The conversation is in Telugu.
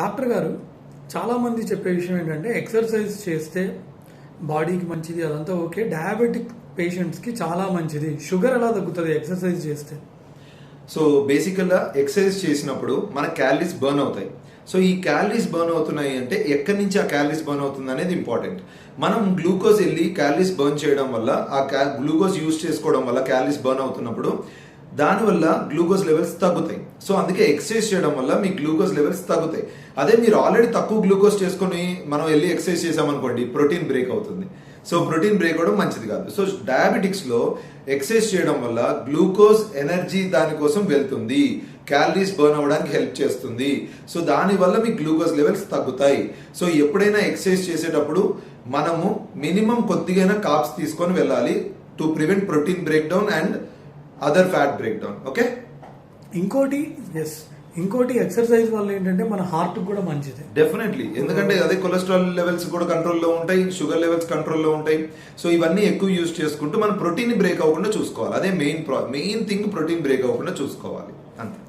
డాక్టర్ గారు చాలామంది చెప్పే విషయం ఏంటంటే ఎక్సర్సైజ్ చేస్తే బాడీకి మంచిది అదంతా ఓకే. డయాబెటిక్ పేషెంట్స్కి చాలా మంచిది. షుగర్ ఎలా తగ్గుతుంది ఎక్సర్సైజ్ చేస్తే? సో బేసికల్గా ఎక్సర్సైజ్ చేసినప్పుడు మన క్యాలరీస్ బర్న్ అవుతాయి. సో ఈ క్యాలరీస్ బర్న్ అవుతున్నాయి అంటే ఎక్కడి నుంచి ఆ క్యాలరీస్ బర్న్ అవుతుంది అనేది ఇంపార్టెంట్. మనం గ్లూకోజ్ వెళ్ళి క్యాలరీస్ బర్న్ చేయడం వల్ల ఆ గ్లూకోజ్ యూస్ చేసుకోవడం వల్ల క్యాలరీస్ బర్న్ అవుతున్నప్పుడు దానివల్ల గ్లూకోజ్ లెవెల్స్ తగ్గుతాయి. సో అందుకే ఎక్సర్సైజ్ చేయడం వల్ల మీ గ్లూకోజ్ లెవెల్స్ తగ్గుతాయి. అదే మీరు ఆల్రెడీ తక్కువ గ్లూకోజ్ చేసుకొని మనం వెళ్ళి ఎక్సర్సైజ్ చేసామనుకోండి ప్రోటీన్ బ్రేక్ అవుతుంది. సో ప్రోటీన్ బ్రేక్ అవ్వడం మంచిది కాదు. సో డయాబెటిక్స్లో ఎక్సర్సైజ్ చేయడం వల్ల గ్లూకోజ్ ఎనర్జీ దానికోసం వెళ్తుంది. క్యాలరీస్ బర్న్ అవ్వడానికి హెల్ప్ చేస్తుంది. సో దానివల్ల మీ గ్లూకోజ్ లెవెల్స్ తగ్గుతాయి. సో ఎప్పుడైనా ఎక్సర్సైజ్ చేసేటప్పుడు మనము మినిమం కొద్దిగైనా కాప్స్ తీసుకొని వెళ్ళాలి to prevent protein break down and other fat break down okay ఇంకోటి ఎస్ ఇంకోటి ఎక్సర్సైజ్ వల్ల ఏంటంటే మన హార్ట్ కూడా మంచిది. డెఫినెట్లీ ఎందుకంటే అదే కొలెస్ట్రాల్ లెవెల్స్ కూడా కంట్రోల్లో ఉంటాయి షుగర్ లెవెల్స్ కంట్రోల్లో ఉంటాయి. సో ఇవన్నీ ఎక్కువ యూజ్ చేసుకుంటూ మనం ప్రోటీన్ బ్రేక్ అవ్వకుండా చూసుకోవాలి. అదే main main thing protein break అవ్వకుండా చూసుకోవాలి. అంతే.